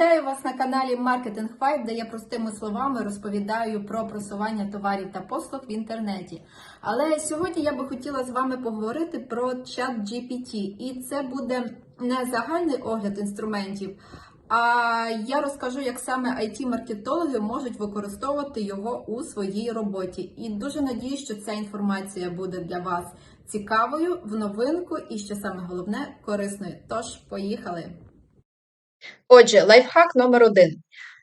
Вітаю вас на каналі Marketing 5, де я простими словами розповідаю про просування товарів та послуг в інтернеті. Але сьогодні я би хотіла з вами поговорити про чат GPT. І це буде не загальний огляд інструментів, а я розкажу, як саме IT-маркетологи можуть використовувати його у своїй роботі. І дуже надіюсь, що ця інформація буде для вас цікавою, в новинку і, що саме головне, корисною. Тож, поїхали! Отже, лайфхак номер один.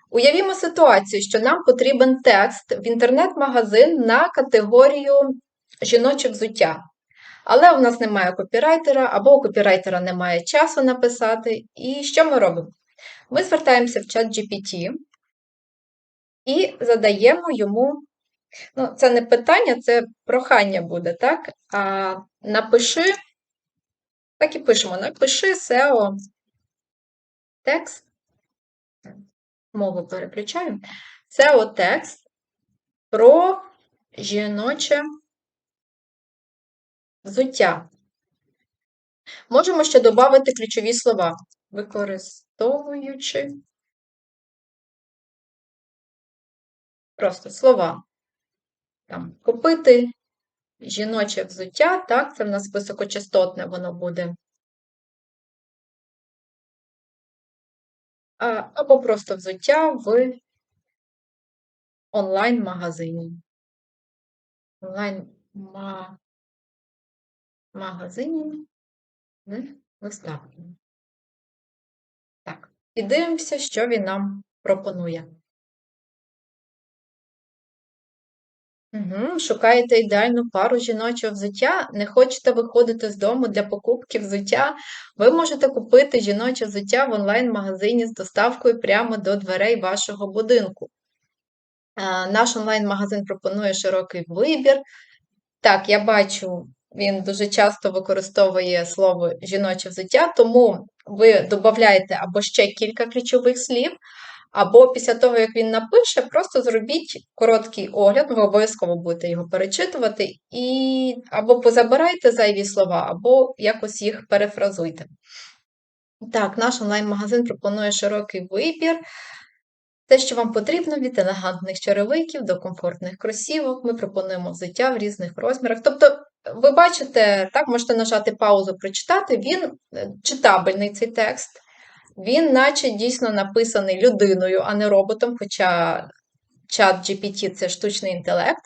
Уявімо ситуацію, що нам потрібен текст в інтернет-магазин на категорію жіноче взуття. Але у нас немає копірайтера, або у копірайтера немає часу написати. І що ми робимо? Ми звертаємося в чат GPT і задаємо йому. Ну, це не питання, це прохання буде, так? А напиши, так і пишемо, напиши SEO текст, мову переключаю, SEO текст про жіноче взуття. Можемо ще додати ключові слова, використовуючи просто слова. Там, купити жіноче взуття, так, це в нас високочастотне воно буде. Або просто взуття в онлайн-магазині. Онлайн-магазині з виставками. Так, і дивимося, що він нам пропонує. Угу. Шукаєте ідеальну пару жіночого взуття, не хочете виходити з дому для покупки взуття, ви можете купити жіноче взуття в онлайн-магазині з доставкою прямо до дверей вашого будинку. А, Наш онлайн-магазин пропонує широкий вибір. Так, я бачу, він дуже часто використовує слово жіноче взуття, тому ви додаєте або ще кілька ключових слів. Або після того, як він напише, просто зробіть короткий огляд, ви обов'язково будете його перечитувати, і або позабирайте зайві слова, або якось їх перефразуйте. Так, наш онлайн-магазин пропонує широкий вибір. Те, що вам потрібно, від елегантних черевиків до комфортних кросівок. Ми пропонуємо взуття в різних розмірах. Тобто, ви бачите, так, можете нажати паузу, прочитати, він е, читабельний цей текст. Він, наче дійсно написаний людиною, а не роботом, хоча чат GPT це штучний інтелект.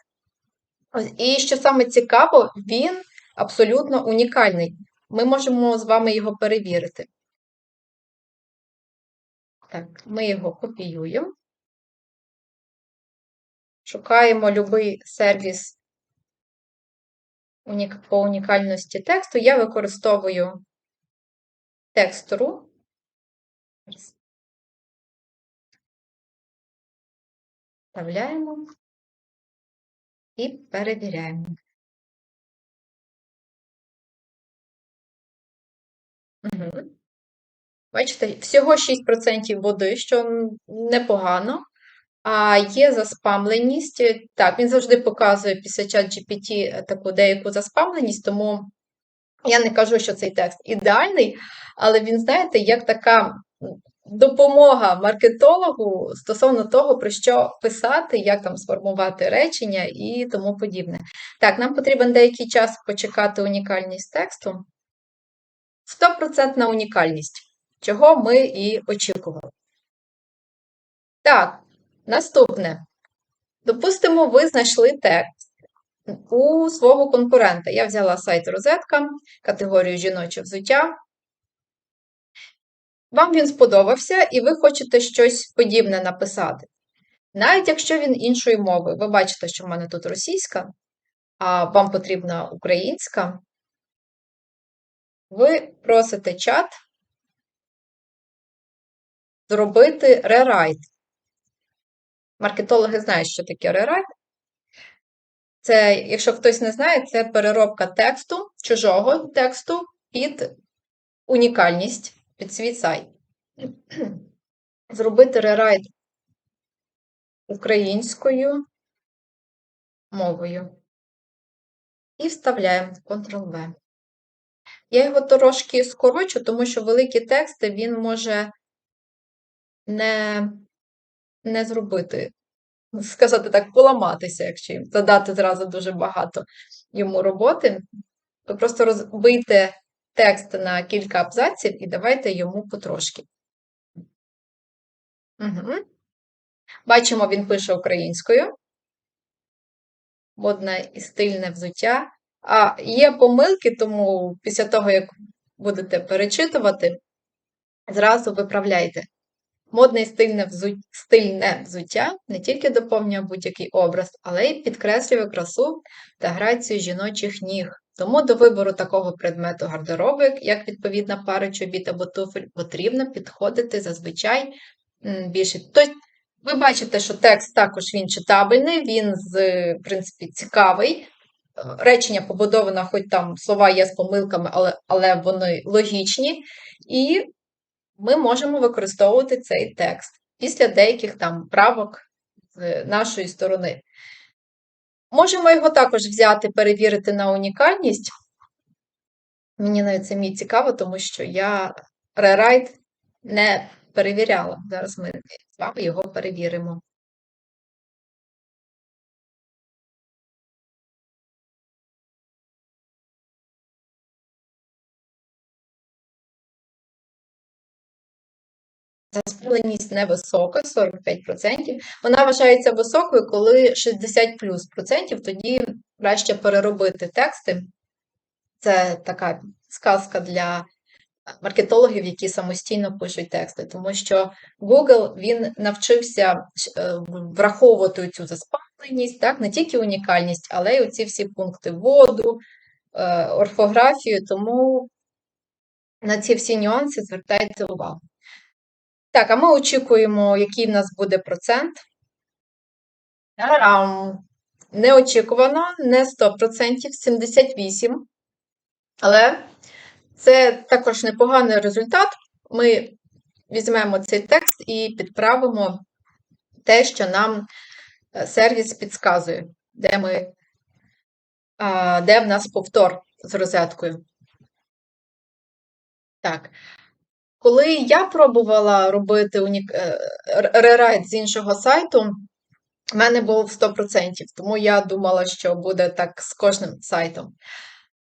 І що саме цікаво, він абсолютно унікальний. Ми можемо з вами його перевірити. Так, ми його копіюємо. Шукаємо будь-який сервіс по унікальності тексту. Я використовую текст.ru. Вставляємо і перевіряємо. Угу. Бачите, всього 6% води, що непогано. А є заспамленість. Так, він завжди показує після чат GPT таку деяку заспамленість, тому я не кажу, що цей текст ідеальний, але він, знаєте, як така допомога маркетологу стосовно того, про що писати, як там сформувати речення і тому подібне. Так, нам потрібен деякий час почекати унікальність тексту. 100% унікальність, чого ми і очікували. Так, наступне. Допустимо, ви знайшли текст у свого конкурента. Я взяла сайт Розетка, категорію жіноче взуття. Вам він сподобався, і ви хочете щось подібне написати. Навіть якщо він іншої мови, ви бачите, що в мене тут російська, а вам потрібна українська, ви просите чат зробити рерайт. Маркетологи знають, що таке рерайт. Це, якщо хтось не знає, це переробка тексту, чужого тексту під унікальність під. Зробити рерайт українською мовою. І вставляємо Ctrl-V. Я його трошки скорочу, тому що великі тексти він може не, не зробити, сказати так, поламатися, якщо їм задати зразу дуже багато йому роботи. Ви просто розбийте текст на кілька абзаців і давайте йому потрошки. Угу. Бачимо, він пише українською. Модне і стильне взуття. А є помилки, тому після того, як будете перечитувати, зразу виправляйте. Модне і стильне, взу... стильне взуття не тільки доповнює будь-який образ, але й підкреслює красу та грацію жіночих ніг. Тому до вибору такого предмету гардеробу, як відповідна пара чобіт або туфель, потрібно підходити зазвичай більше. Тобто, ви бачите, що текст також він читабельний, він, в принципі, цікавий. Речення побудовано, хоч там слова є з помилками, але, але вони логічні. І ми можемо використовувати цей текст після деяких там правок з нашої сторони. Можемо його також взяти, перевірити на унікальність. Мені навіть самі цікаво, тому що я рерайт не перевіряла. Зараз ми з вами його перевіримо. Заспіленість невисока, 45%. Вона вважається високою, коли 60 плюс процентів, тоді краще переробити тексти. Це така сказка для маркетологів, які самостійно пишуть тексти, тому що Google він навчився е, враховувати цю заспаленість, так, не тільки унікальність, але й оці всі пункти воду, е, орфографію, тому на ці всі нюанси звертайте увагу. Так, а ми очікуємо, який в нас буде процент. Тарам! Неочікувано, не 100%, 78%. Але це також непоганий результат. Ми візьмемо цей текст і підправимо те, що нам е, сервіс підказує, де, ми, де в нас повтор з розеткою. Так. Коли я пробувала робити унік... е, рерайт з іншого сайту, в мене був 100%, тому я думала, що буде так з кожним сайтом.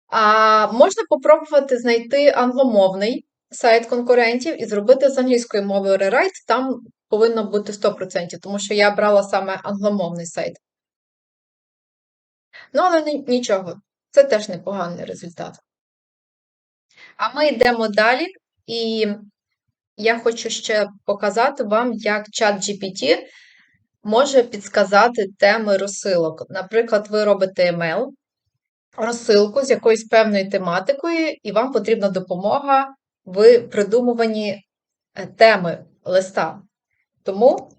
А можна попробувати знайти англомовний сайт конкурентів і зробити з англійською мовою рерайт, там повинно бути 100%, тому що я брала саме англомовний сайт. Ну, але нічого, це теж непоганий результат. А ми йдемо далі, і я хочу ще показати вам, як чат GPT може підсказати теми розсилок. Наприклад, ви робите емейл, розсилку з якоюсь певною тематикою, і вам потрібна допомога в придумуванні е, теми листа. Тому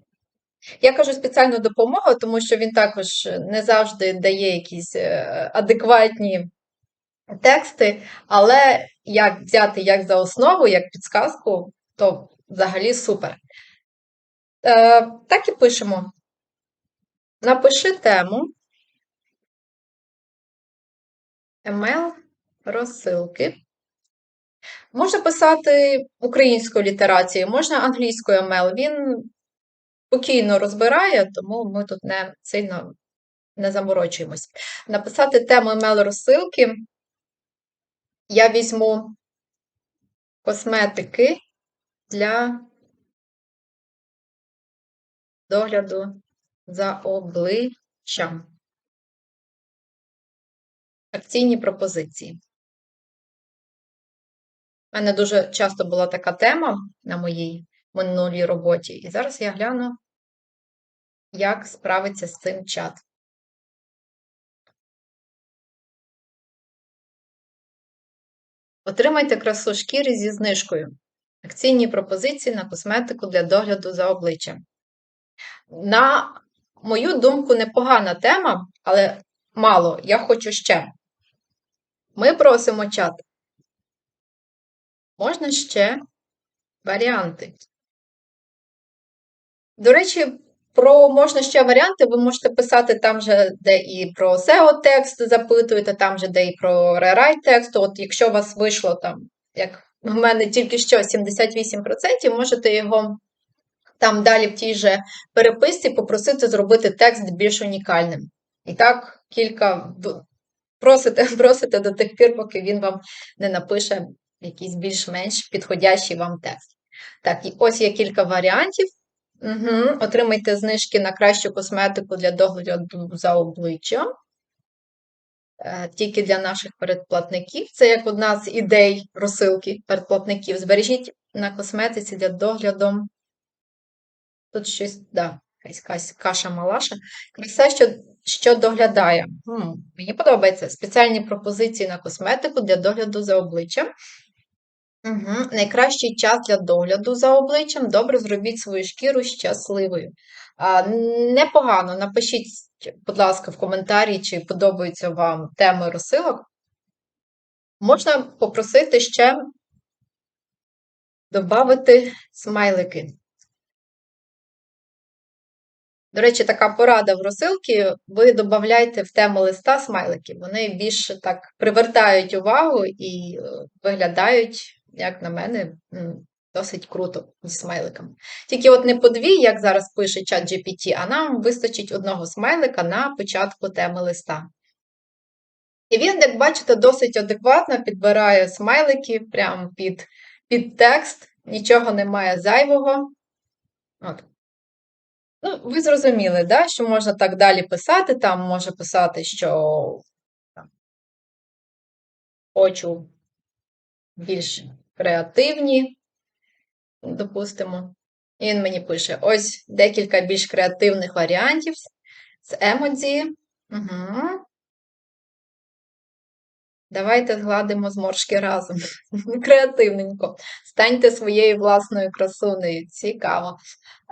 я кажу спеціальну допомогу, тому що він також не завжди дає якісь е, адекватні тексти, але як взяти як за основу, як підсказку, то взагалі супер. Е, так і пишемо. Напиши тему. Емейл розсилки. Можна писати українською літерацією, можна англійською емейл. Він спокійно розбирає, тому ми тут не сильно не заморочуємось. Написати тему емейл розсилки. Я візьму косметики для догляду за обличчям. Акційні пропозиції. У мене дуже часто була така тема на моїй минулій роботі, і зараз я гляну, як справиться з цим чат. Отримайте красу шкіри зі знижкою. Акційні пропозиції на косметику для догляду за обличчям. На мою думку, непогана тема, але мало. Я хочу ще. Ми просимо чат. Можна ще варіанти. До речі, про можна ще варіанти, ви можете писати там же, де і про SEO текст запитуєте, там же, де і про rewrite тексту. От якщо у вас вийшло там, як в мене тільки що 78%, можете його там далі в тій же переписці попросити зробити текст більш унікальним. І так, кілька просите, просите до тих пір, поки він вам не напише якийсь більш-менш підходящий вам текст. Так, і ось є кілька варіантів. Угу. Отримайте знижки на кращу косметику для догляду за обличчям. Е, Тільки для наших передплатників. Це як одна з ідей розсилки передплатників. Збережіть на косметиці для догляду. Тут щось, да, якась каша-малаша. Краса, що, що доглядає. М, мені подобається. Спеціальні пропозиції на косметику для догляду за обличчям. Угу. Найкращий час для догляду за обличчям. Добре зробіть свою шкіру щасливою. А, непогано. Напишіть, будь ласка, в коментарі, чи подобаються вам теми розсилок. Можна попросити ще додати смайлики. До речі, така порада в розсилці. Ви додавайте в тему листа смайлики. Вони більше так привертають увагу і е, виглядають, як на мене, досить круто зі смайликами. Тільки от не по дві, як зараз пише чат GPT, а нам вистачить одного смайлика на початку теми листа. І він, як бачите, досить адекватно підбирає смайлики прямо під, під текст, нічого немає зайвого. От. Ну, ви зрозуміли, да, що можна так далі писати. Там може писати, що там, хочу більш креативні, допустимо. І він мені пише: ось декілька більш креативних варіантів з емодзі. Угу. Давайте згладимо зморшки разом. Креативненько. Станьте своєю власною красунею. Цікаво.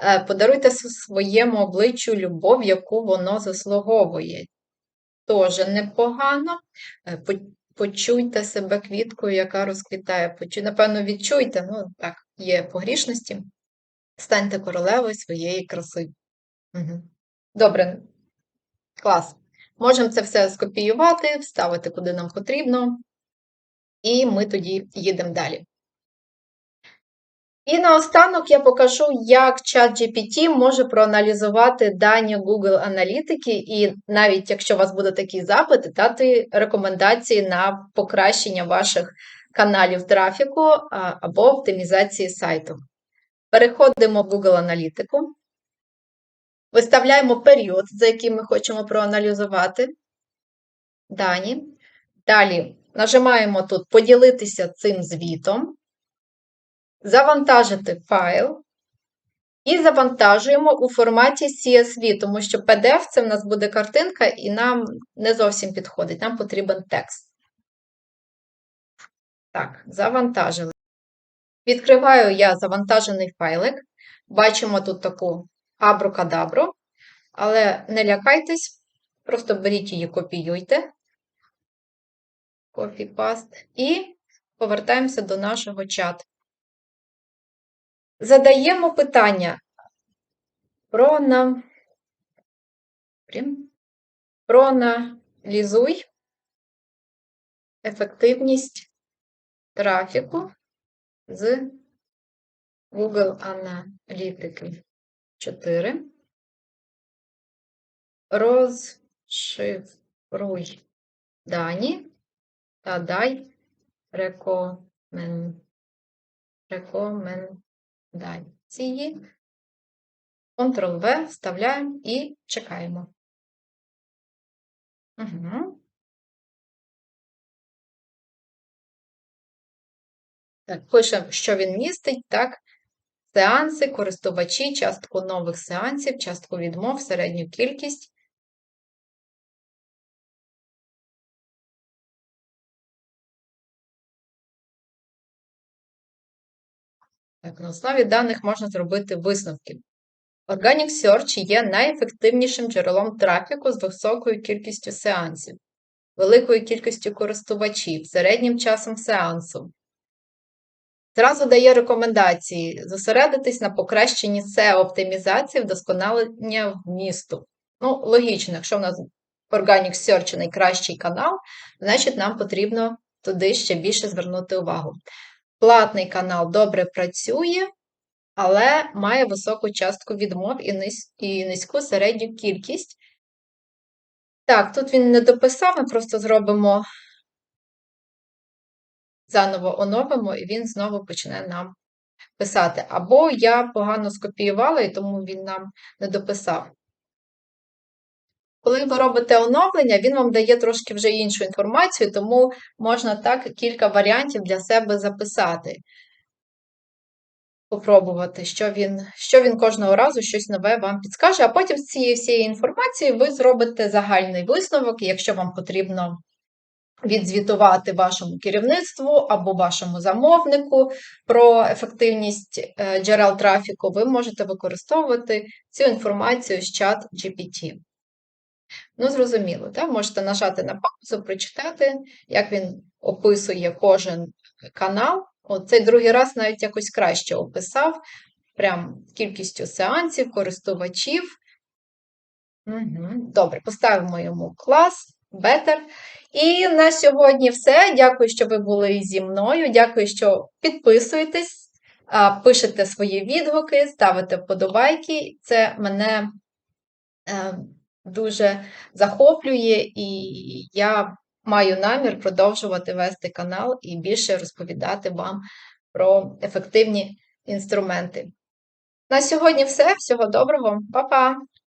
Е, Подаруйте своєму обличчю любов, яку воно заслуговує. Тоже непогано. По- Почуйте себе квіткою, яка розквітає. Почу... Напевно, відчуйте, ну так, є погрішності. Станьте королевою своєї краси. Угу. Добре, клас. Можемо це все скопіювати, вставити куди нам потрібно, і ми тоді їдемо далі. І наостанок я покажу, як ChatGPT може проаналізувати дані Google аналітики, і навіть якщо у вас буде такий запит, дати рекомендації на покращення ваших каналів трафіку або оптимізації сайту. Переходимо в Google аналітику. Виставляємо період, за який ми хочемо проаналізувати дані. Далі нажимаємо тут поділитися цим звітом, завантажити файл і завантажуємо у форматі CSV, тому що PDF це в нас буде картинка, і нам не зовсім підходить, нам потрібен текст. Так, завантажили. Відкриваю я завантажений файлик. Бачимо тут таку абракадабру, але не лякайтесь, просто беріть її, копіюйте. Копі-паст. І повертаємося до нашого чату. Задаємо питання про на... Проаналізуй ефективність трафіку з Google Аналітики 4. Розшифруй дані та дай рекомен... рекомендації. Ctrl-V вставляємо і чекаємо. Угу. Так, пишемо, що він містить, так. Сеанси, користувачі, частку нових сеансів, частку відмов, середню кількість. Так, на основі даних можна зробити висновки. Organic Search є найефективнішим джерелом трафіку з високою кількістю сеансів, великою кількістю користувачів, середнім часом сеансу. Зразу дає рекомендації зосередитись на покращенні SEO-оптимізації, вдосконалення вмісту. Ну, логічно, якщо в нас Organic Search найкращий канал, значить нам потрібно туди ще більше звернути увагу. Платний канал добре працює, але має високу частку відмов і, низь- і низьку середню кількість. Так, тут він не дописав, ми просто зробимо заново оновимо, і він знову почне нам писати. Або я погано скопіювала, і тому він нам не дописав. Коли ви робите оновлення, він вам дає трошки вже іншу інформацію, тому можна так кілька варіантів для себе записати. Попробувати, що він, що він кожного разу щось нове вам підскаже, а потім з цієї всієї інформації ви зробите загальний висновок, якщо вам потрібно відзвітувати вашому керівництву або вашому замовнику про ефективність е, джерел трафіку, ви можете використовувати цю інформацію з чат GPT. Ну, зрозуміло, так? Можете нажати на паузу, прочитати, як він описує кожен канал. От цей другий раз навіть якось краще описав, прям кількістю сеансів, користувачів. Угу. Добре, поставимо йому клас, better. І на сьогодні все. Дякую, що ви були зі мною. Дякую, що підписуєтесь, пишете свої відгуки, ставите вподобайки. Це мене е, дуже захоплює, і я маю намір продовжувати вести канал і більше розповідати вам про ефективні інструменти. На сьогодні все. Всього доброго, Па-па!